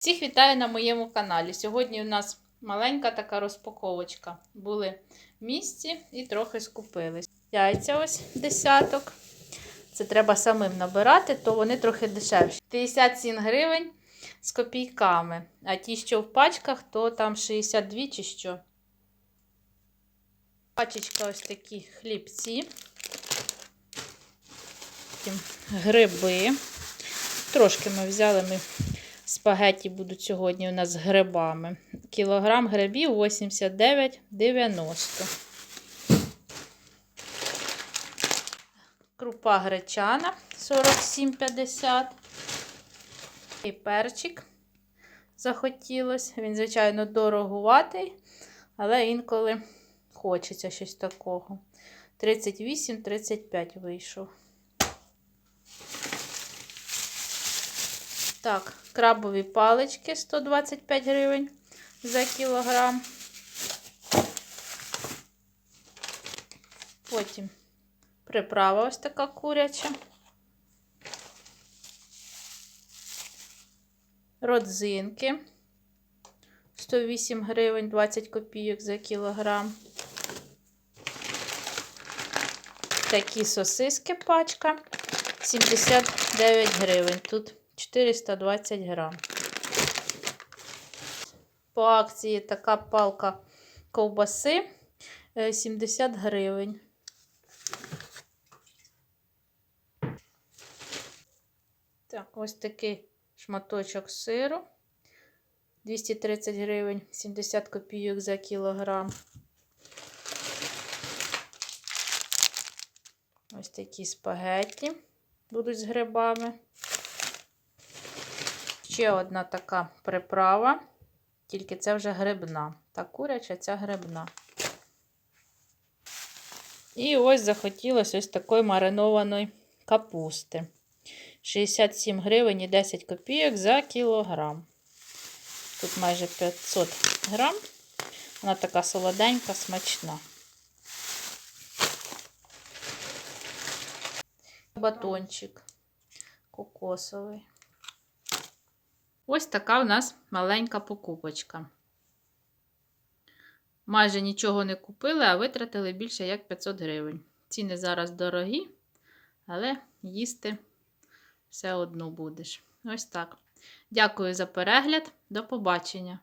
Всіх вітаю на моєму каналі. Сьогодні у нас маленька така розпаковочка. Були в місці і трохи скупились. Яйця ось десяток. Це треба самим набирати, то вони трохи дешевші. 57 гривень з копійками. А ті, що в пачках, то там 62 чи що. Пачечка ось такі хлібці. Гриби. Трошки ми взяли ми спагетті будуть сьогодні у нас з грибами. Кілограм грибів 89,90. Крупа гречана 47,50. І перчик захотілось. Він, звичайно, дорогуватий, але інколи хочеться щось такого. 38-35 вийшов. Так, крабові палички 125 гривень за кілограм. Потім приправа ось така куряча. Родзинки 108 гривень 20 копійок за кілограм. Такі сосиски пачка 79 гривень. Тут 420 грам. По акції така палка ковбаси 70 гривень. Так, ось такий шматочок сиру. 230 гривень, 70 копійок за кілограм. Ось такі спагетті будуть з грибами. Ще одна така приправа, тільки це вже грибна. Та куряча, ця грибна. І ось захотілося ось такої маринованої капусти. 67 гривень і 10 копійок за кілограм. Тут майже 500 грам. Вона така солоденька, смачна. Батончик кокосовий. Ось така у нас маленька покупочка. Майже нічого не купили, а витратили більше як 500 гривень. Ціни зараз дорогі, але їсти все одно будеш. Ось так. Дякую за перегляд. До побачення!